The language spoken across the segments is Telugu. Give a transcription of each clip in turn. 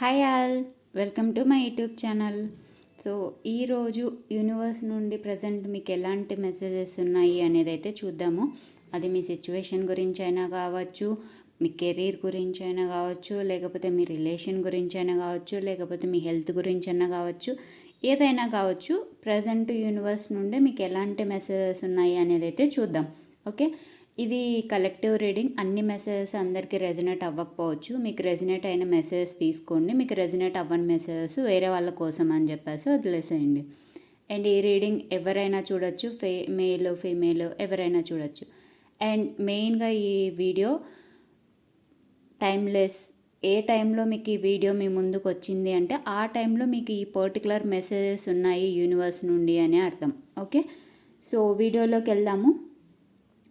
Hi all welcome to my YouTube channel. So ఈరోజు యూనివర్స్ నుండి ప్రజెంట్ మీకు ఎలాంటి మెసేజెస్ ఉన్నాయి అనేది అయితే చూద్దాము. అది మీ సిచ్యువేషన్ గురించి అయినా కావచ్చు మీ కెరీర్ గురించి అయినా కావచ్చు లేకపోతే మీ రిలేషన్ గురించి అయినా కావచ్చు లేకపోతే మీ హెల్త్ గురించి అయినా కావచ్చు ఏదైనా కావచ్చు ప్రజెంట్ యూనివర్స్ నుండి మీకు ఎలాంటి మెసేజెస్ ఉన్నాయి అనేది అయితే చూద్దాం. ఓకే? ఇది కలెక్టివ్ రీడింగ్ అన్ని మెసేజెస్ అందరికీ రెజినేట్ అవ్వకపోవచ్చు. మీకు రెజినేట్ అయిన మెసేజెస్ తీసుకోండి. మీకు రెజినేట్ అవ్వని మెసేజెస్ వేరే వాళ్ళ కోసం అని చెప్పేసి వదిలేసేయండి. అండ్ ఈ రీడింగ్ ఎవరైనా చూడొచ్చు. ఫే మేల్ ఫీమేల్ ఎవరైనా చూడొచ్చు. అండ్ మెయిన్గా ఈ వీడియో టైమ్లెస్ ఏ టైంలో మీకు ఈ వీడియో మీ ముందుకు వచ్చింది అంటే ఆ టైంలో మీకు ఈ పర్టికులర్ మెసేజెస్ ఉన్నాయి యూనివర్స్ నుండి అని అర్థం. ఓకే సో వీడియోలోకి వెళ్దాము.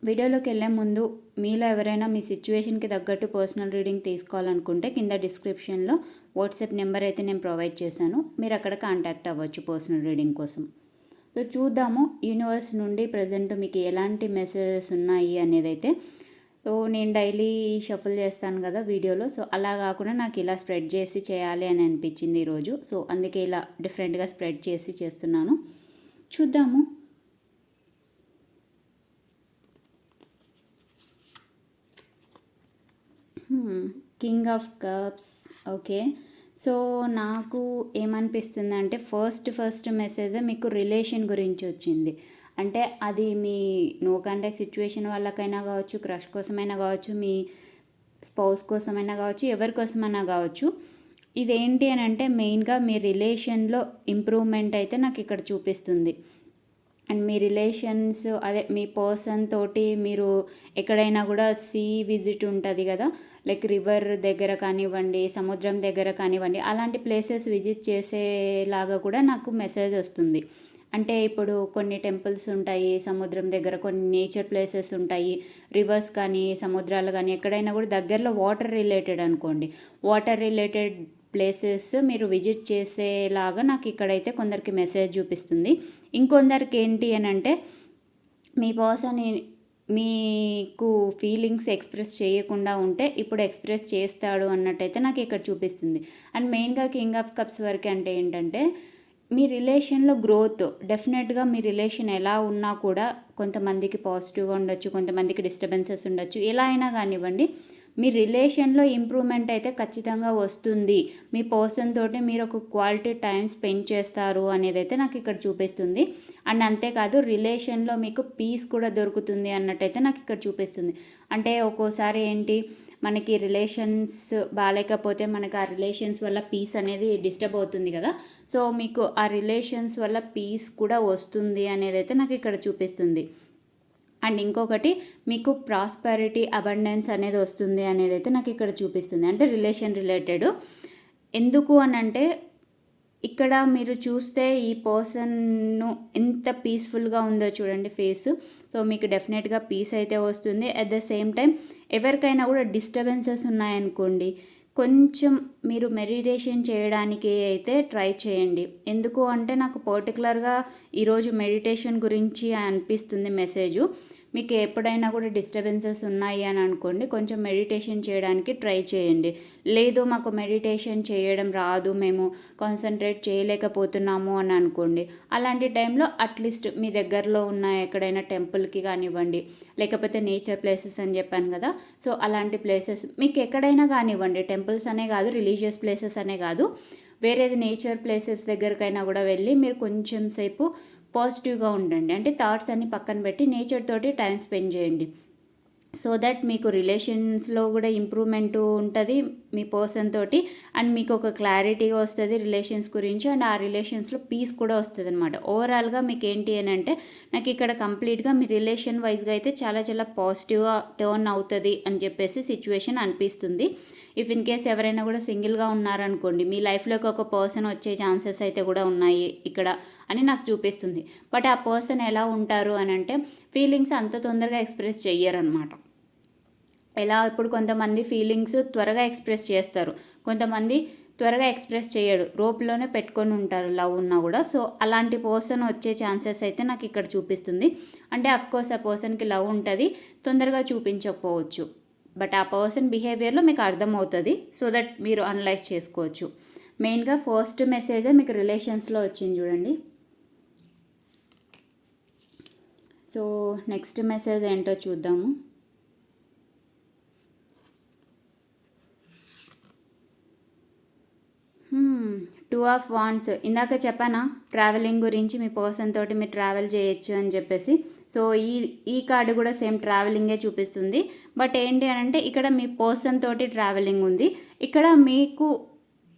వీడియోలోకి వెళ్ళే ముందు మీలో ఎవరైనా మీ సిచ్యువేషన్కి తగ్గట్టు పర్సనల్ రీడింగ్ తీసుకోవాలనుకుంటే కింద డిస్క్రిప్షన్లో వాట్సాప్ నెంబర్ అయితే నేను ప్రొవైడ్ చేశాను. మీరు అక్కడ కాంటాక్ట్ అవ్వచ్చు పర్సనల్ రీడింగ్ కోసం. సో చూద్దాము యూనివర్స్ నుండి ప్రజెంట్ మీకు ఎలాంటి మెసేజెస్ ఉన్నాయి అనేది అయితే సో నేను డైలీ షఫుల్ చేస్తాను కదా వీడియోలో. సో అలా కాకుండా నాకు ఇలా స్ప్రెడ్ చేసి చేయాలి అని అనిపించింది ఈరోజు. సో అందుకే ఇలా డిఫరెంట్గా స్ప్రెడ్ చేసి చేస్తున్నాను. చూద్దాము. King of cups okay so నాకు ఏమనిపిస్తుంది అంటే ఫస్ట్ ఫస్ట్ మెసేజ్ మీకు రిలేషన్ గురించి వచ్చింది. అంటే అది మీ నో కాంటాక్ట్ సిచ్యువేషన్ వాళ్ళకైనా కావచ్చు క్రష్ కోసమైనా కావచ్చు మీ స్పౌస్ కోసమైనా కావచ్చు ఎవరి కోసమైనా కావచ్చు. ఇదేంటి అని అంటే మెయిన్గా మీ రిలేషన్లో ఇంప్రూవ్మెంట్ అయితే నాకు ఇక్కడ చూపిస్తుంది. అండ్ మీ రిలేషన్స్ అదే మీ పర్సన్ తోటి మీరు ఎక్కడైనా కూడా సీ విజిట్ ఉంటుంది కదా. లైక్ రివర్ దగ్గర కానివ్వండి సముద్రం దగ్గర కానివ్వండి అలాంటి ప్లేసెస్ విజిట్ చేసేలాగా కూడా నాకు మెసేజ్ వస్తుంది. అంటే ఇప్పుడు కొన్ని టెంపుల్స్ ఉంటాయి సముద్రం దగ్గర కొన్ని నేచర్ ప్లేసెస్ ఉంటాయి రివర్స్ కానీ సముద్రాలు కానీ ఎక్కడైనా కూడా దగ్గరలో వాటర్ రిలేటెడ్ అనుకోండి. వాటర్ రిలేటెడ్ ప్లేసెస్ మీరు విజిట్ చేసేలాగా నాకు ఇక్కడైతే కొందరికి మెసేజ్ చూపిస్తుంది. ఇంకొందరికి ఏంటి అని అంటే మీ పర్సన్ మీకు ఫీలింగ్స్ ఎక్స్ప్రెస్ చేయకుండా ఉంటే ఇప్పుడు ఎక్స్ప్రెస్ చేస్తాడు అన్నట్టయితే నాకు ఇక్కడ చూపిస్తుంది. అండ్ మెయిన్గా కింగ్ ఆఫ్ కప్స్ వరకు అంటే ఏంటంటే మీ రిలేషన్లో గ్రోత్ డెఫినెట్గా మీ రిలేషన్ ఎలా ఉన్నా కూడా కొంతమందికి పాజిటివ్గా ఉండొచ్చు కొంతమందికి డిస్టర్బెన్సెస్ ఉండొచ్చు. ఎలా అయినా కానివ్వండి మీ రిలేషన్లో ఇంప్రూవ్మెంట్ అయితే ఖచ్చితంగా వస్తుంది. మీ పర్సన్ తోటి మీరు ఒక క్వాలిటీ టైం స్పెండ్ చేస్తారు అనేది అయితే నాకు ఇక్కడ చూపిస్తుంది. అండ్ అంతేకాదు రిలేషన్లో మీకు పీస్ కూడా దొరుకుతుంది అన్నట్టయితే నాకు ఇక్కడ చూపిస్తుంది. అంటే ఒక్కోసారి ఏంటి మనకి రిలేషన్స్ బాగాలేకపోతే మనకి ఆ రిలేషన్స్ వల్ల పీస్ అనేది డిస్టర్బ్ అవుతుంది కదా. సో మీకు ఆ రిలేషన్స్ వల్ల పీస్ కూడా వస్తుంది అనేది అయితే నాకు ఇక్కడ చూపిస్తుంది. అండ్ ఇంకొకటి మీకు ప్రాస్పారిటీ అబండెన్స్ అనేది వస్తుంది అనేది అయితే నాకు ఇక్కడ చూపిస్తుంది. అంటే రిలేషన్ రిలేటెడ్ ఎందుకు అని అంటే ఇక్కడ మీరు చూస్తే ఈ పర్సన్ను ఎంత పీస్ఫుల్గా ఉందో చూడండి ఫేస్ సో మీకు డెఫినెట్గా పీస్ అయితే వస్తుంది. అట్ ద సేమ్ టైం ఎవరికైనా కూడా డిస్టర్బెన్సెస్ ఉన్నాయనుకోండి కొంచెం మీరు మెడిటేషన్ చేయడానికి అయితే ట్రై చేయండి. ఎందుకు అంటే నాకు పర్టికులర్గా ఈరోజు మెడిటేషన్ గురించి అనిపిస్తుంది మెసేజ్ మీకు ఎప్పుడైనా కూడా డిస్టర్బెన్సెస్ ఉన్నాయి అని అనుకోండి కొంచెం మెడిటేషన్ చేయడానికి ట్రై చేయండి. లేదు మాకు మెడిటేషన్ చేయడం రాదు మేము కాన్సన్ట్రేట్ చేయలేకపోతున్నాము అని అనుకోండి. అలాంటి టైంలో అట్లీస్ట్ మీ దగ్గరలో ఉన్న ఎక్కడైనా టెంపుల్కి కానివ్వండి లేకపోతే నేచర్ ప్లేసెస్ అని చెప్పాను కదా సో అలాంటి ప్లేసెస్ మీకు ఎక్కడైనా కానివ్వండి టెంపుల్స్ అనే కాదు రిలీజియస్ ప్లేసెస్ అనే కాదు వేరేది నేచర్ ప్లేసెస్ దగ్గరకైనా కూడా వెళ్ళి మీరు కొంచెం సేపు పాజిటివ్గా ఉండండి. అంటే థాట్స్ అన్ని పక్కన పెట్టి నేచర్ తోటి టైం స్పెండ్ చేయండి. సో దట్ మీకు రిలేషన్స్లో కూడా ఇంప్రూవ్మెంట్ ఉంటుంది మీ పర్సన్ తోటి. అండ్ మీకు ఒక క్లారిటీగా వస్తుంది రిలేషన్స్ గురించి. అండ్ ఆ రిలేషన్స్లో పీస్ కూడా వస్తుంది అనమాట ఓవరాల్గా మీకు ఏంటి అని అంటే నాకు ఇక్కడ కంప్లీట్గా మీ రిలేషన్ వైజ్గా అయితే చాలా చాలా పాజిటివ్గా టర్న్ అవుతుంది అని చెప్పేసి సిచ్యువేషన్ అనిపిస్తుంది. ఇఫ్ ఇన్ కేస్ ఎవరైనా కూడా సింగిల్గా ఉన్నారనుకోండి మీ లైఫ్లోకి ఒక పర్సన్ వచ్చే ఛాన్సెస్ అయితే కూడా ఉన్నాయి ఇక్కడ అని నాకు చూపిస్తుంది. బట్ ఆ పర్సన్ ఎలా ఉంటారు అని అంటే ఫీలింగ్స్ అంత తొందరగా ఎక్స్ప్రెస్ చెయ్యరనమాట. ఎలా ఇప్పుడు కొంతమంది ఫీలింగ్స్ త్వరగా ఎక్స్ప్రెస్ చేస్తారు. కొంతమంది త్వరగా ఎక్స్ప్రెస్ చేయడు. రోప్లోనే పెట్టుకొని ఉంటారు లవ్ ఉన్నా కూడా. సో అలాంటి పర్సన్ వచ్చే ఛాన్సెస్ అయితే నాకు ఇక్కడ చూపిస్తుంది. అంటే అఫ్కోర్స్ ఆ పర్సన్కి లవ్ ఉంటుంది తొందరగా చూపించకపోవచ్చు. బట్ ఆ పర్సన్ బిహేవియర్లో మీకు అర్థమవుతుంది సో దట్ మీరు అనలైజ్ చేసుకోవచ్చు. మెయిన్గా ఫస్ట్ మెసేజే మీకు రిలేషన్స్లో వచ్చింది చూడండి. సో నెక్స్ట్ మెసేజ్ ఏంటో చూద్దాము. టూ ఆఫ్ వాన్స్ ఇందాక చెప్పానా ట్రావెలింగ్ గురించి మీ పర్సన్ తోటి మీరు ట్రావెల్ చేయొచ్చు అని చెప్పేసి. సో ఈ ఈ కార్డు కూడా సేమ్ ట్రావెలింగే చూపిస్తుంది. బట్ ఏంటి అని అంటే ఇక్కడ మీ పర్సన్ తోటి ట్రావెలింగ్ ఉంది. ఇక్కడ మీకు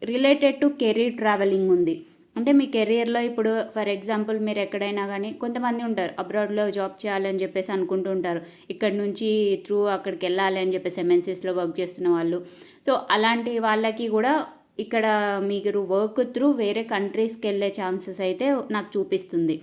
రిలేటెడ్ టు కెరీర్ ట్రావెలింగ్ ఉంది. అంటే మీ కెరియర్లో ఇప్పుడు ఫర్ ఎగ్జాంపుల్ మీరు ఎక్కడైనా కానీ కొంతమంది ఉంటారు అబ్రాడ్లో జాబ్ చేయాలని చెప్పేసి అనుకుంటూ ఉంటారు. ఇక్కడ నుంచి త్రూ అక్కడికి వెళ్ళాలి అని చెప్పేసి ఎంఎన్సీస్లో వర్క్ చేస్తున్న వాళ్ళు. సో అలాంటి వాళ్ళకి కూడా ఇక్కడ మీరు వర్క్ త్రూ వేరే కంట్రీస్కి వెళ్ళే ఛాన్సెస్ అయితే నాకు చూపిస్తుంది.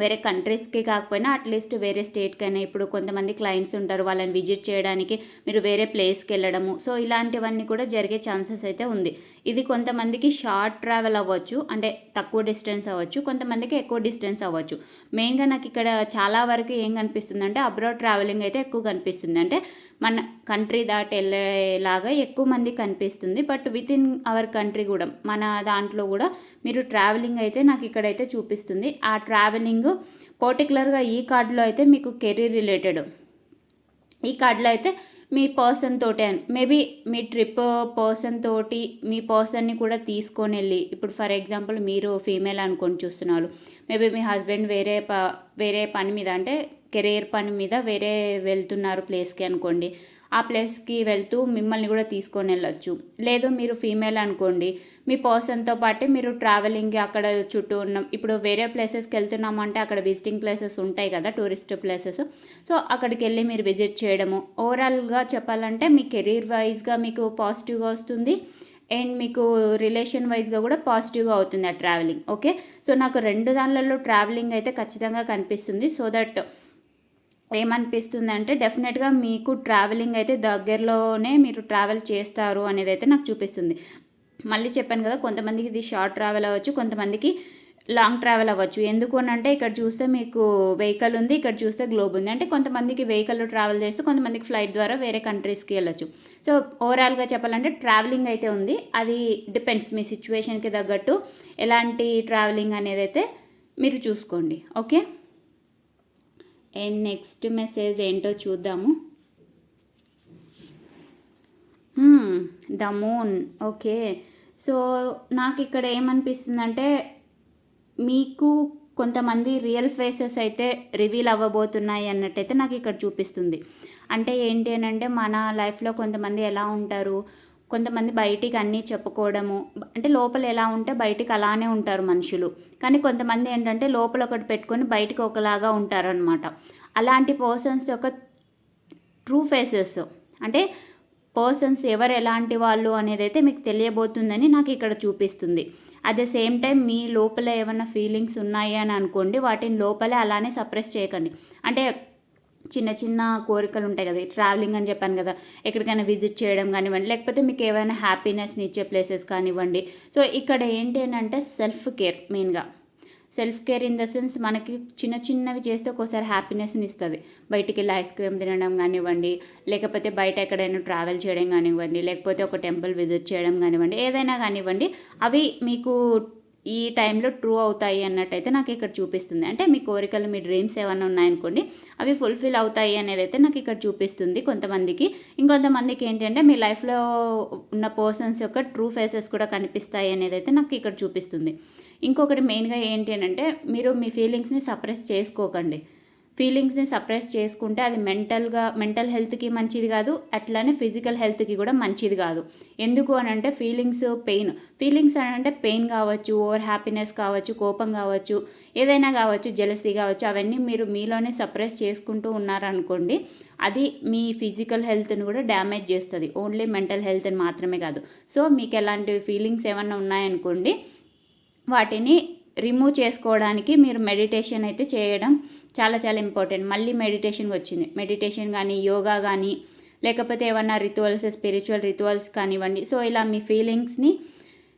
వేరే కంట్రీస్కి కాకపోయినా అట్లీస్ట్ వేరే స్టేట్కైనా ఇప్పుడు కొంతమంది క్లయింట్స్ ఉంటారు వాళ్ళని విజిట్ చేయడానికి మీరు వేరే ప్లేస్కి వెళ్ళడము సో ఇలాంటివన్నీ కూడా జరిగే ఛాన్సెస్ అయితే ఉంది. ఇది కొంతమందికి షార్ట్ ట్రావెల్ అవ్వచ్చు అంటే తక్కువ డిస్టెన్స్ అవ్వచ్చు కొంతమందికి ఎక్కువ డిస్టెన్స్ అవ్వచ్చు. మెయిన్గా నాకు ఇక్కడ చాలా వరకు ఏం కనిపిస్తుందంటే అబ్రాడ్ ట్రావెలింగ్ అయితే ఎక్కువ కనిపిస్తుంది. అంటే మన కంట్రీ దాటి వెళ్ళేలాగా ఎక్కువ మంది కనిపిస్తుంది. But with in our country కూడా మన దాంట్లో కూడా మీరు ట్రావెలింగ్ అయితే నాకు ఇక్కడైతే చూపిస్తుంది. ఆ ట్రావెలింగ్ పర్టికులర్గా ఈ కార్డులో అయితే మీకు కెరీర్ రిలేటెడ్ ఈ కార్డులో అయితే మీ పర్సన్ తోటి మేబీ మీ ట్రిప్ పర్సన్ తోటి మీ పర్సన్ని కూడా తీసుకొని వెళ్ళి ఇప్పుడు ఫర్ ఎగ్జాంపుల్ మీరు ఫీమేల్ అనుకొని చూస్తున్నారు. మేబీ మీ హస్బెండ్ వేరే ప వేరే పని మీద అంటే కెరీర్ పని మీద వేరే వెళ్తున్నారు ప్లేస్కి అనుకోండి. ఆ ప్లేస్కి వెళ్తూ మిమ్మల్ని కూడా తీసుకొని వెళ్ళొచ్చు. లేదు మీరు ఫీమేల్ అనుకోండి. మీ పర్సన్తో పాటే మీరు ట్రావెలింగ్ అక్కడ చుట్టూ ఉన్న ఇప్పుడు వేరే ప్లేసెస్కి వెళ్తున్నామంటే అక్కడ విజిటింగ్ ప్లేసెస్ ఉంటాయి కదా టూరిస్ట్ ప్లేసెస్. సో అక్కడికి వెళ్ళి మీరు విజిట్ చేయడము. ఓవరాల్గా చెప్పాలంటే మీ కెరీర్ వైజ్గా మీకు పాజిటివ్గా వస్తుంది. అండ్ మీకు రిలేషన్ వైజ్గా కూడా పాజిటివ్గా అవుతుంది ఆ ట్రావెలింగ్. ఓకే? సో నాకు రెండు దానిలలో ట్రావెలింగ్ అయితే ఖచ్చితంగా కనిపిస్తుంది. సో దట్ ఏమనిపిస్తుంది అంటే డెఫినెట్గా మీకు ట్రావెలింగ్ అయితే దగ్గరలోనే మీరు ట్రావెల్ చేస్తారు అనేది అయితే నాకు చూపిస్తుంది. మళ్ళీ చెప్పాను కదా కొంతమందికి ఇది షార్ట్ ట్రావెల్ అవ్వచ్చు కొంతమందికి లాంగ్ ట్రావెల్ అవ్వచ్చు. ఎందుకు అని అంటే ఇక్కడ చూస్తే మీకు వెహికల్ ఉంది ఇక్కడ చూస్తే గ్లోబ్ ఉంది. అంటే కొంతమందికి వెహికల్ ట్రావెల్ చేస్తే కొంతమందికి ఫ్లైట్ ద్వారా వేరే కంట్రీస్కి వెళ్ళొచ్చు. సో ఓవరాల్గా చెప్పాలంటే ట్రావెలింగ్ అయితే ఉంది. అది డిపెండ్స్ మీ సిచ్యువేషన్కి తగ్గట్టు. ఎలాంటి ట్రావెలింగ్ అనేది అయితే మీరు చూసుకోండి. ఓకే అండ్ నెక్స్ట్ మెసేజ్ ఏంటో చూద్దాము. ద మూన్ ఓకే సో నాకు ఇక్కడ ఏమనిపిస్తుందంటే మీకు కొంతమంది రియల్ ఫేసెస్ అయితే రివీల్ అవ్వబోతున్నాయి అన్నట్టయితే నాకు ఇక్కడ చూపిస్తుంది. అంటే ఏంటి అని అంటే మన లైఫ్లో కొంతమంది ఎలా ఉంటారు? కొంతమంది బయటికి అన్నీ చెప్పుకోవడము అంటే లోపల ఎలా ఉంటే బయటికి అలానే ఉంటారు మనుషులు. కానీ కొంతమంది ఏంటంటే లోపల ఒకటి పెట్టుకొని బయటికి ఒకలాగా ఉంటారనమాట అలాంటి పర్సన్స్ యొక్క ట్రూ ఫేసెస్ అంటే పర్సన్స్ ఎవరు ఎలాంటి వాళ్ళు అనేది అయితే మీకు తెలియబోతుందని నాకు ఇక్కడ చూపిస్తుంది. అట్ ద సేమ్ టైం మీ లోపల ఏమైనా ఫీలింగ్స్ ఉన్నాయి అని అనుకోండి వాటిని లోపలే అలానే సప్రెస్ చేయకండి. అంటే చిన్న చిన్న కోరికలు ఉంటాయి కదా ట్రావెలింగ్ అని చెప్పాను కదా. ఎక్కడికైనా విజిట్ చేయడం కానివ్వండి లేకపోతే మీకు ఏమైనా హ్యాపీనెస్ని ఇచ్చే ప్లేసెస్ కానివ్వండి. సో ఇక్కడ ఏంటి అంటే సెల్ఫ్ కేర్ మెయిన్గా self care in the sense మనకి చిన్న చిన్నవి చేస్తే ఒక్కోసారి హ్యాపీనెస్ని ఇస్తుంది. బయటికి వెళ్ళి ఐస్ క్రీమ్ తినడం కానివ్వండి లేకపోతే బయట ఎక్కడైనా ట్రావెల్ చేయడం కానివ్వండి లేకపోతే ఒక టెంపుల్ విజిట్ చేయడం కానివ్వండి ఏదైనా కానివ్వండి అవి మీకు ఈ టైంలో ట్రూ అవుతాయి అన్నట్టయితే నాకు ఇక్కడ చూపిస్తుంది. అంటే మీ కోరికలు మీ డ్రీమ్స్ ఏమైనా ఉన్నాయనుకోండి అవి ఫుల్ఫిల్ అవుతాయి అనేది అయితే నాకు ఇక్కడ చూపిస్తుంది కొంతమందికి. ఇంకొంతమందికి ఏంటంటే మీ లైఫ్లో ఉన్న పర్సన్స్ యొక్క ట్రూ ఫేసెస్ కూడా కనిపిస్తాయి అనేది అయితే నాకు ఇక్కడ చూపిస్తుంది. ఇంకొకటి మెయిన్గా ఏంటి అంటే మీరు మీ ఫీలింగ్స్ని సప్రెస్ చేసుకోకండి. ఫీలింగ్స్ని సప్రెస్ చేసుకుంటే అది మెంటల్గా మెంటల్ హెల్త్కి మంచిది కాదు అట్లానే ఫిజికల్ హెల్త్కి కూడా మంచిది కాదు. ఎందుకు అని అంటే ఫీలింగ్స్ పెయిన్. ఫీలింగ్స్ అని అంటే పెయిన్ కావచ్చు ఓవర్ హ్యాపీనెస్ కావచ్చు కోపం కావచ్చు ఏదైనా కావచ్చు జెలసీ కావచ్చు అవన్నీ మీరు మీలోనే సప్రెస్ చేసుకుంటూ ఉన్నారనుకోండి అది మీ ఫిజికల్ హెల్త్ని కూడా డ్యామేజ్ చేస్తుంది. ఓన్లీ మెంటల్ హెల్త్ని మాత్రమే కాదు. సో మీకు ఎలాంటి ఫీలింగ్స్ ఏమైనా ఉన్నాయనుకోండి వాటిని రిమూవ్ చేసుకోవడానికి మీరు మెడిటేషన్ అయితే చేయడం చాలా చాలా ఇంపార్టెంట్ మళ్ళీ మెడిటేషన్ వచ్చింది. మెడిటేషన్ కానీ యోగా కానీ లేకపోతే ఏమన్నా రిచువల్స్ స్పిరిచువల్ రిచువల్స్ కానివ్వండి. సో ఇలా మీ ఫీలింగ్స్ని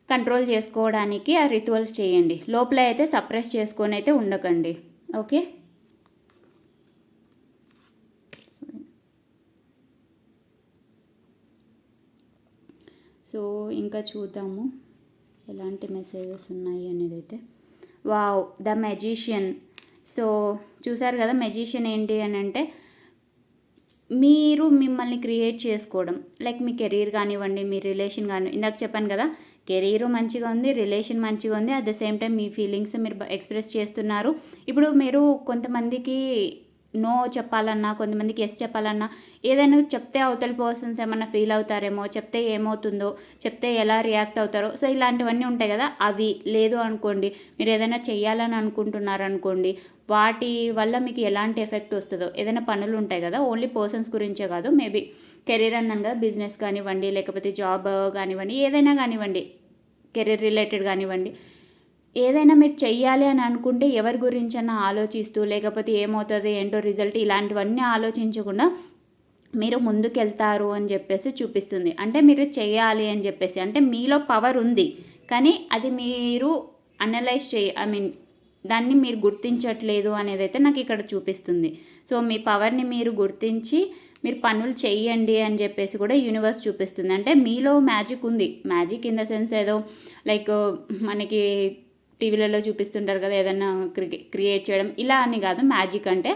కంట్రోల్ చేసుకోవడానికి ఆ రిచువల్స్ చేయండి. లోపల అయితే సప్రెస్ చేసుకొని అయితే ఉండకండి. ఓకే? సో ఇంకా చూద్దాము. ఎలాంటి మెసేజెస్ ఉన్నాయి అనేది అయితే. వావ్ ద మెజిషియన్ సో చూసారు కదా మెజిషియన్ ఏంటి అని అంటే మీరు మిమ్మల్ని క్రియేట్ చేసుకోవడం. లైక్ మీ కెరీర్ కానివ్వండి మీ రిలేషన్ కానివ్వండి ఇందాక చెప్పాను కదా కెరీర్ మంచిగా ఉంది రిలేషన్ మంచిగా ఉంది అట్ ద సేమ్ టైం మీ ఫీలింగ్స్ మీరు ఎక్స్ప్రెస్ చేస్తున్నారు. ఇప్పుడు మీరు కొంతమందికి నో చెప్పాలన్నా కొంతమందికి ఎస్ చెప్పాలన్నా ఏదైనా చెప్తే అవతల పర్సన్స్ ఏమన్నా ఫీల్ అవుతారేమో చెప్తే ఏమవుతుందో చెప్తే ఎలా రియాక్ట్ అవుతారో సో ఇలాంటివన్నీ ఉంటాయి కదా అవి లేదు అనుకోండి మీరు ఏదైనా చేయాలని అనుకుంటున్నారు అనుకోండి వాటి వల్ల మీకు ఎలాంటి ఎఫెక్ట్ వస్తుందో ఏదైనా పనులు ఉంటాయి కదా ఓన్లీ పర్సన్స్ గురించే కాదు మేబీ కెరీర్ అన్నాను కదా బిజినెస్ కానివ్వండి లేకపోతే జాబ్ కానివ్వండి ఏదైనా కానివ్వండి కెరీర్ రిలేటెడ్ కానివ్వండి ఏదైనా మీరు చెయ్యాలి అని అనుకుంటే ఎవరి గురించైనా ఆలోచిస్తూ లేకపోతే ఏమవుతుంది ఏంటో రిజల్ట్ ఇలాంటివన్నీ ఆలోచించకుండా మీరు ముందుకెళ్తారు అని చెప్పేసి చూపిస్తుంది. అంటే మీరు చేయాలి అని చెప్పేసి. అంటే మీలో పవర్ ఉంది కానీ అది మీరు అనలైజ్ చేయ ఐ మీన్ దాన్ని మీరు గుర్తించట్లేదు అనేది అయితే నాకు ఇక్కడ చూపిస్తుంది. సో మీ పవర్ని మీరు గుర్తించి మీరు పనులు చెయ్యండి అని చెప్పేసి కూడా యూనివర్స్ చూపిస్తుంది. అంటే మీలో మ్యాజిక్ ఉంది. మ్యాజిక్ ఇన్ ద సెన్స్ ఏదో లైక్ మనకి టీవీలలో చూపిస్తుంటారు కదా ఏదైనా క్రియేట్ చేయడం. ఇలా అని కాదు మ్యాజిక్ అంటే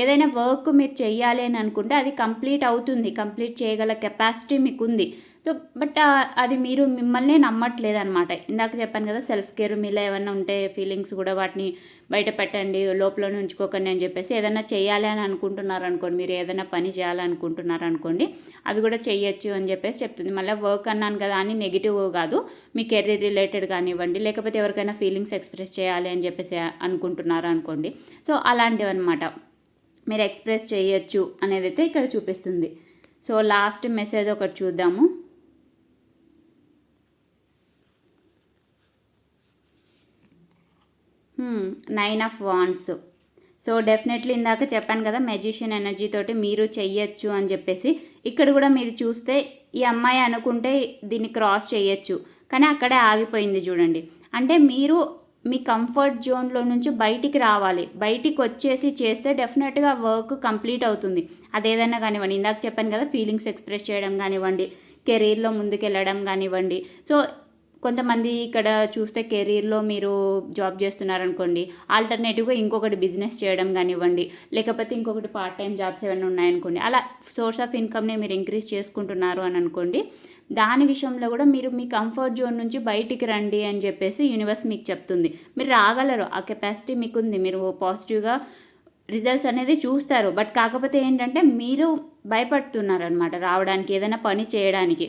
ఏదైనా వర్క్ మీరు చేయాలి అని అనుకుంటే అది కంప్లీట్ అవుతుంది. కంప్లీట్ చేయగల కెపాసిటీ మీకు ఉంది సో బట్ అది మీరు మిమ్మల్ని నమ్మట్లేదు అనమాట ఇందాక చెప్పాను కదా సెల్ఫ్ కేర్ మీలో ఏమైనా ఉంటే ఫీలింగ్స్ కూడా వాటిని బయట పెట్టండి లోపల ఉంచుకోకండి అని చెప్పేసి ఏదైనా చేయాలి అని అనుకుంటున్నారు అనుకోండి మీరు ఏదైనా పని చేయాలనుకుంటున్నారు అనుకోండి అవి కూడా చేయొచ్చు అని చెప్పేసి చెప్తుంది. మళ్ళీ వర్క్ అన్నాను కదా అని నెగిటివ్ కాదు మీ కెరీర్ రిలేటెడ్ కానివ్వండి లేకపోతే ఎవరికైనా ఫీలింగ్స్ ఎక్స్ప్రెస్ చేయాలి అని చెప్పేసి అనుకుంటున్నారు అనుకోండి సో అలాంటివి అనమాట మీరు ఎక్స్ప్రెస్ చేయొచ్చు అనేది అయితే ఇక్కడ చూపిస్తుంది. సో లాస్ట్ మెసేజ్ ఒకటి చూద్దాము. Nine of wands so definitely ఇందాక చెప్పాను కదా మెజిషియన్ ఎనర్జీ తోటి మీరు చెయ్యొచ్చు అని చెప్పేసి. ఇక్కడ కూడా మీరు చూస్తే ఈ అమ్మాయి అనుకుంటే దీన్ని క్రాస్ చేయొచ్చు కానీ అక్కడే ఆగిపోయింది చూడండి. అంటే మీరు మీ కంఫర్ట్ జోన్లో నుంచి బయటికి రావాలి. బయటికి వచ్చేసి చేస్తే డెఫినెట్గా వర్క్ కంప్లీట్ అవుతుంది. అదేదైనా కానివ్వండి ఇందాక చెప్పాను కదా ఫీలింగ్స్ ఎక్స్ప్రెస్ చేయడం కానివ్వండి కెరీర్లో ముందుకెళ్ళడం కానివ్వండి. సో కొంతమంది ఇక్కడ చూస్తే కెరీర్లో మీరు జాబ్ చేస్తున్నారనుకోండి ఆల్టర్నేటివ్గా ఇంకొకటి బిజినెస్ చేయడం కానివ్వండి లేకపోతే ఇంకొకటి పార్ట్ టైం జాబ్స్ ఏమైనా ఉన్నాయనుకోండి అలా సోర్స్ ఆఫ్ ఇన్కమ్ని మీరు ఇంక్రీజ్ చేసుకుంటున్నారు అని అనుకోండి దాని విషయంలో కూడా మీరు మీ కంఫర్ట్ జోన్ నుంచి బయటికి రండి అని చెప్పేసి యూనివర్స్ మీకు చెప్తుంది. మీరు రాగలరు ఆ కెపాసిటీ మీకు ఉంది మీరు పాజిటివ్గా రిజల్ట్స్ అనేది చూస్తారు. బట్ కాకపోతే ఏంటంటే మీరు భయపడుతున్నారు అనమాట రావడానికి ఏదైనా పని చేయడానికి.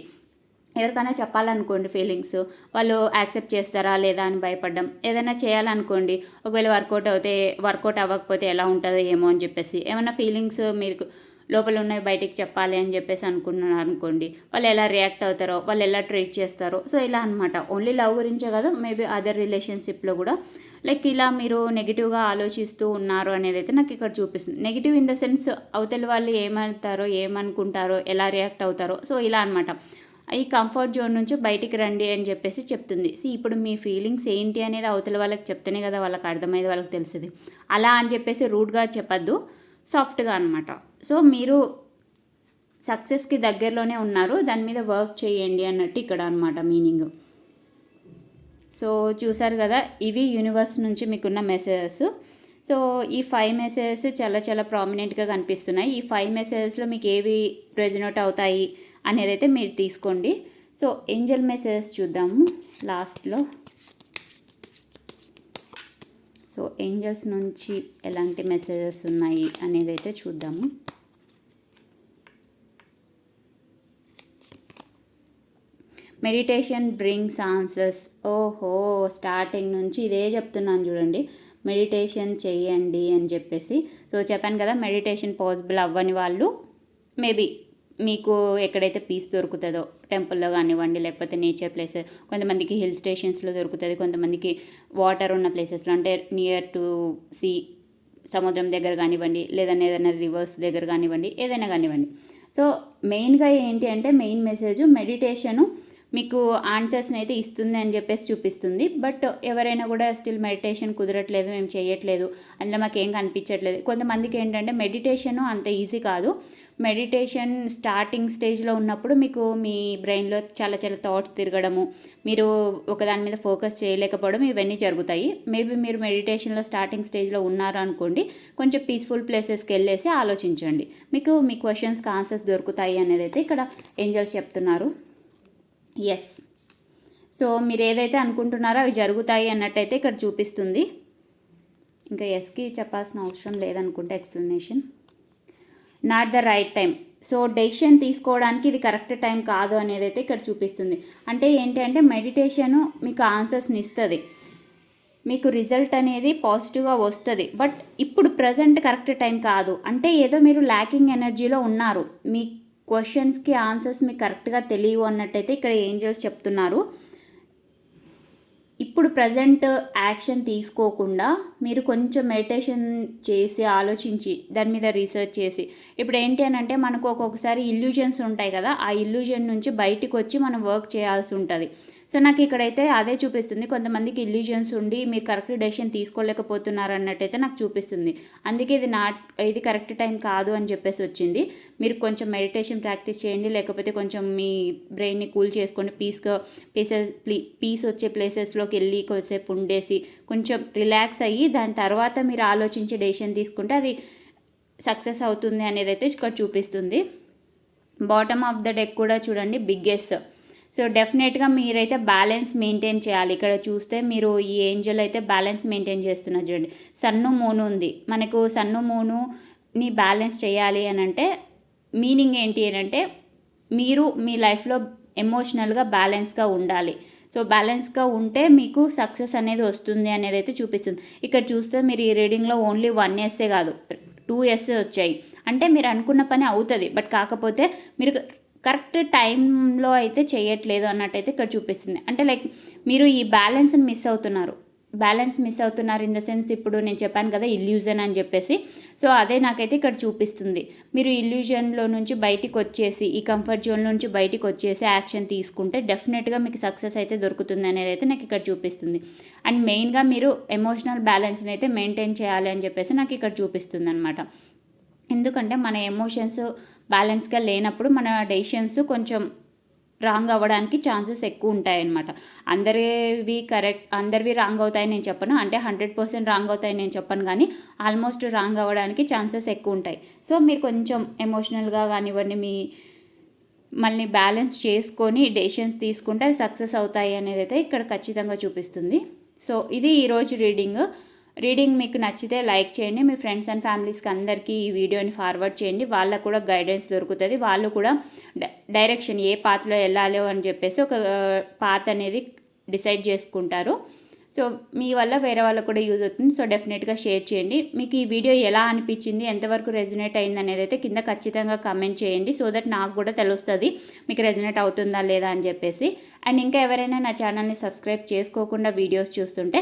ఎవరికైనా చెప్పాలనుకోండి ఫీలింగ్స్ వాళ్ళు యాక్సెప్ట్ చేస్తారా లేదా అని భయపడ్డం ఏదైనా చేయాలనుకోండి ఒకవేళ వర్కౌట్ అవుతే వర్కౌట్ అవ్వకపోతే ఎలా ఉంటుందో ఏమో అని చెప్పేసి ఏమైనా ఫీలింగ్స్ మీరు లోపల ఉన్నవి బయటికి చెప్పాలి అని చెప్పేసి అనుకున్నాను అనుకోండి వాళ్ళు ఎలా రియాక్ట్ అవుతారో వాళ్ళు ఎలా ట్రీట్ చేస్తారో సో ఇలా అనమాట ఓన్లీ లవ్ గురించే కాదు మేబీ అదర్ రిలేషన్షిప్లో కూడా. లైక్ ఇలా మీరు నెగిటివ్గా ఆలోచిస్తూ ఉన్నారు అనేది అయితే నాకు ఇక్కడ చూపిస్తుంది. నెగిటివ్ ఇన్ ద సెన్స్ అవతల వాళ్ళు ఏమవుతారో ఏమనుకుంటారో ఎలా రియాక్ట్ అవుతారో సో ఇలా అనమాట ఈ కంఫర్ట్ జోన్ నుంచి బయటికి రండి అని చెప్పేసి చెప్తుంది. సి ఇప్పుడు మీ ఫీలింగ్స్ ఏంటి అనేది అవతల వాళ్ళకి చెప్తేనే కదా వాళ్ళకి అర్థమయ్యేది వాళ్ళకి తెలిసింది. అలా అని చెప్పేసి రూడ్గా చెప్పద్దు సాఫ్ట్గా అనమాట సో మీరు సక్సెస్కి దగ్గరలోనే ఉన్నారు దాని మీద వర్క్ చేయండి అన్నట్టు ఇక్కడ అనమాట మీనింగ్ సో చూసారు కదా ఇవి యూనివర్స్ నుంచి మీకున్న మెసేజెస్ సో ఈ ఫైవ్ మెసేజెస్ చాలా చాలా ప్రామినెంట్గా కనిపిస్తున్నాయి. ఈ ఫైవ్ మెసేజెస్లో మీకు ఏవి రెజినోట్ అవుతాయి? అనేది అయితే మీరు తీసుకోండి. సో ఏంజల్ మెసేజెస్ చూద్దాము. లాస్ట్లో. సో ఏంజల్స్ నుంచి ఎలాంటి మెసేజెస్ ఉన్నాయి అనేది అయితే చూద్దాము. Meditation brings answers. ఓహో స్టార్టింగ్ నుంచి ఇదే చెప్తున్నాను చూడండి. మెడిటేషన్ చేయండి అని చెప్పేసి. సో చెప్పాను కదా మెడిటేషన్ పాసిబుల్ అవ్వని వాళ్ళు. మేబీ మీకు ఎక్కడైతే పీస్ దొరుకుతుందో టెంపుల్లో కానివ్వండి లేకపోతే నేచర్ ప్లేస్ కొంతమందికి హిల్ స్టేషన్స్లో దొరుకుతుంది కొంతమందికి వాటర్ ఉన్న ప్లేసెస్లో అంటే నియర్ టు సీ సముద్రం దగ్గర కానివ్వండి లేదన్నా ఏదైనా రివర్స్ దగ్గర కానివ్వండి ఏదైనా కానివ్వండి. సో మెయిన్గా ఏంటి అంటే మెయిన్ మెసేజ్ మెడిటేషను మీకు ఆన్సర్స్ని అయితే ఇస్తుంది అని చెప్పేసి చూపిస్తుంది. బట్ ఎవరైనా కూడా స్టిల్ మెడిటేషన్ కుదరట్లేదు మేము చేయట్లేదు అందులో మాకు ఏం కనిపించట్లేదు. కొంతమందికి ఏంటంటే మెడిటేషన్ అంత ఈజీ కాదు. మెడిటేషన్ స్టార్టింగ్ స్టేజ్లో ఉన్నప్పుడు మీకు మీ బ్రెయిన్లో చాలా చాలా థాట్స్ తిరగడము మీరు ఒకదాని మీద ఫోకస్ చేయలేకపోవడం ఇవన్నీ జరుగుతాయి. మేబీ మీరు మెడిటేషన్లో స్టార్టింగ్ స్టేజ్లో ఉన్నారు అనుకోండి కొంచెం పీస్ఫుల్ ప్లేసెస్కి వెళ్ళేసి ఆలోచించండి. మీకు మీ క్వశ్చన్స్కి ఆన్సర్స్ దొరుకుతాయి అనేది అయితే ఇక్కడ ఏంజల్స్ చెప్తున్నారు. ఎస్ సో మీరు ఏదైతే అనుకుంటున్నారో అవి జరుగుతాయి అన్నట్టయితే ఇక్కడ చూపిస్తుంది. ఇంకా ఎస్కి చెప్పాల్సిన అవసరం లేదనుకుంటే explanation not the right time so decision తీసుకోవడానికి ఇది కరెక్ట్ టైం కాదు అనేది అయితే ఇక్కడ చూపిస్తుంది. అంటే ఏంటి అంటే మెడిటేషను మీకు ఆన్సర్స్ని ఇస్తుంది. మీకు రిజల్ట్ అనేది పాజిటివ్గా వస్తుంది. బట్ ఇప్పుడు ప్రజెంట్ కరెక్ట్ టైం కాదు. అంటే ఏదో మీరు ల్యాకింగ్ ఎనర్జీలో ఉన్నారు. మీ క్వశ్చన్స్కి ఆన్సర్స్ మీకు కరెక్ట్గా తెలియవు అన్నట్టయితే ఇక్కడ ఏంజల్స్ చెప్తున్నారు. ఇప్పుడు ప్రజెంట్ యాక్షన్ తీసుకోకుండా మీరు కొంచెం మెడిటేషన్ చేసి ఆలోచించి దాని మీద రీసెర్చ్ చేసి. ఇప్పుడు ఏంటి అని అంటే మనకు ఒక్కొక్కసారి ఇల్యూజన్స్ ఉంటాయి కదా ఆ ఇల్యూజన్ నుంచి బయటికి వచ్చి మనం వర్క్ చేయాల్సి ఉంటుంది. సో నాకు ఇక్కడైతే అదే చూపిస్తుంది. కొంతమందికి ఇల్యూజన్స్ ఉండి మీరు కరెక్ట్ డెసిషన్ తీసుకోలేకపోతున్నారు అన్నట్టయితే నాకు చూపిస్తుంది. అందుకే ఇది నా ఇది కరెక్ట్ టైం కాదు అని చెప్పేసి వచ్చింది. మీరు కొంచెం మెడిటేషన్ ప్రాక్టీస్ చేయండి లేకపోతే కొంచెం మీ బ్రెయిన్ని కూల్ చేసుకోండి. పీస్గా పీసెస్ పీస్ వచ్చే ప్లేసెస్లోకి వెళ్ళి కొద్దిసేపు ఉండేసి కొంచెం రిలాక్స్ అయ్యి దాని తర్వాత మీరు ఆలోచించి డెసిషన్ తీసుకుంటే అది సక్సెస్ అవుతుంది అనేది అయితే ఇక్కడ చూపిస్తుంది. బాటమ్ ఆఫ్ ద డెక్ కూడా చూడండి బిగ్గెస్ట్ సో డెఫినెట్గా మీరైతే బ్యాలెన్స్ మెయింటైన్ చేయాలి. ఇక్కడ చూస్తే మీరు ఈ ఏంజల్ అయితే బ్యాలెన్స్ మెయింటైన్ చేస్తున్నారు చూడండి. సన్ను మూను ఉంది. మనకు సన్ను మూనుని బ్యాలెన్స్ చేయాలి అని అంటే మీనింగ్ ఏంటి అని అంటే మీరు మీ లైఫ్లో ఎమోషనల్గా బ్యాలెన్స్గా ఉండాలి. సో బ్యాలెన్స్గా ఉంటే మీకు సక్సెస్ అనేది వస్తుంది అనేది అయితే చూపిస్తుంది. ఇక్కడ చూస్తే మీరు ఈ రీడింగ్లో ఓన్లీ వన్ ఇయర్సే కాదు టూ ఇయర్స్ వచ్చాయి. అంటే మీరు అనుకున్న పని అవుతుంది. బట్ కాకపోతే మీరు కరెక్ట్ టైంలో అయితే చేయట్లేదు అన్నట్టయితే ఇక్కడ చూపిస్తుంది. అంటే లైక్ మీరు ఈ బ్యాలెన్స్ని మిస్ అవుతున్నారు. బ్యాలెన్స్ మిస్ అవుతున్నారు ఇన్ ద సెన్స్ ఇప్పుడు నేను చెప్పాను కదా ఇల్యూజన్ అని చెప్పేసి. సో అదే నాకైతే ఇక్కడ చూపిస్తుంది. మీరు ఇల్యూజన్లో నుంచి బయటికి వచ్చేసి ఈ కంఫర్ట్ జోన్లో నుంచి బయటికి వచ్చేసి యాక్షన్ తీసుకుంటే డెఫినెట్గా మీకు సక్సెస్ అయితే దొరుకుతుంది అనేది అయితే నాకు ఇక్కడ చూపిస్తుంది. అండ్ మెయిన్గా మీరు ఎమోషనల్ బ్యాలెన్స్ని అయితే మెయింటైన్ చేయాలి అని చెప్పేసి నాకు ఇక్కడ చూపిస్తుంది అనమాట ఎందుకంటే మన ఎమోషన్స్ బ్యాలెన్స్గా లేనప్పుడు మన డెసిషన్స్ కొంచెం రాంగ్ అవ్వడానికి ఛాన్సెస్ ఎక్కువ ఉంటాయన్నమాట. అందరివి కరెక్ట్ అందరివి రాంగ్ అవుతాయని నేను చెప్పను. అంటే హండ్రెడ్ పర్సెంట్ రాంగ్ అవుతాయని నేను చెప్పను కానీ ఆల్మోస్ట్ రాంగ్ అవ్వడానికి ఛాన్సెస్ ఎక్కువ ఉంటాయి. సో మీరు కొంచెం ఎమోషనల్గా కానివ్వండి మీ మళ్ళీ బ్యాలెన్స్ చేసుకొని డెసిషన్స్ తీసుకుంటే సక్సెస్ అవుతాయి అనేది అయితే ఇక్కడ ఖచ్చితంగా చూపిస్తుంది. సో ఇది ఈరోజు రీడింగ్. రీడింగ్ మీకు నచ్చితే లైక్ చేయండి. మీ ఫ్రెండ్స్ అండ్ ఫ్యామిలీస్కి అందరికీ ఈ వీడియోని ఫార్వర్డ్ చేయండి. వాళ్ళకు కూడా గైడెన్స్ దొరుకుతుంది. వాళ్ళు కూడా డైరెక్షన్ ఏ పాత్లో వెళ్ళాలో అని చెప్పేసి ఒక పాత్ అనేది డిసైడ్ చేసుకుంటారు. సో మీ వల్ల వేరే వాళ్ళకు కూడా యూజ్ అవుతుంది. సో డెఫినెట్గా షేర్ చేయండి. మీకు ఈ వీడియో ఎలా అనిపించింది? ఎంతవరకు రెజినేట్ అయింది అనేది అయితే కింద ఖచ్చితంగా కమెంట్ చేయండి. సో దట్ నాకు కూడా తెలుస్తుంది మీకు రెజినేట్ అవుతుందా లేదా అని చెప్పేసి. అండ్ ఇంకా ఎవరైనా నా ఛానల్ని సబ్స్క్రైబ్ చేసుకోకుండా వీడియోస్ చూస్తుంటే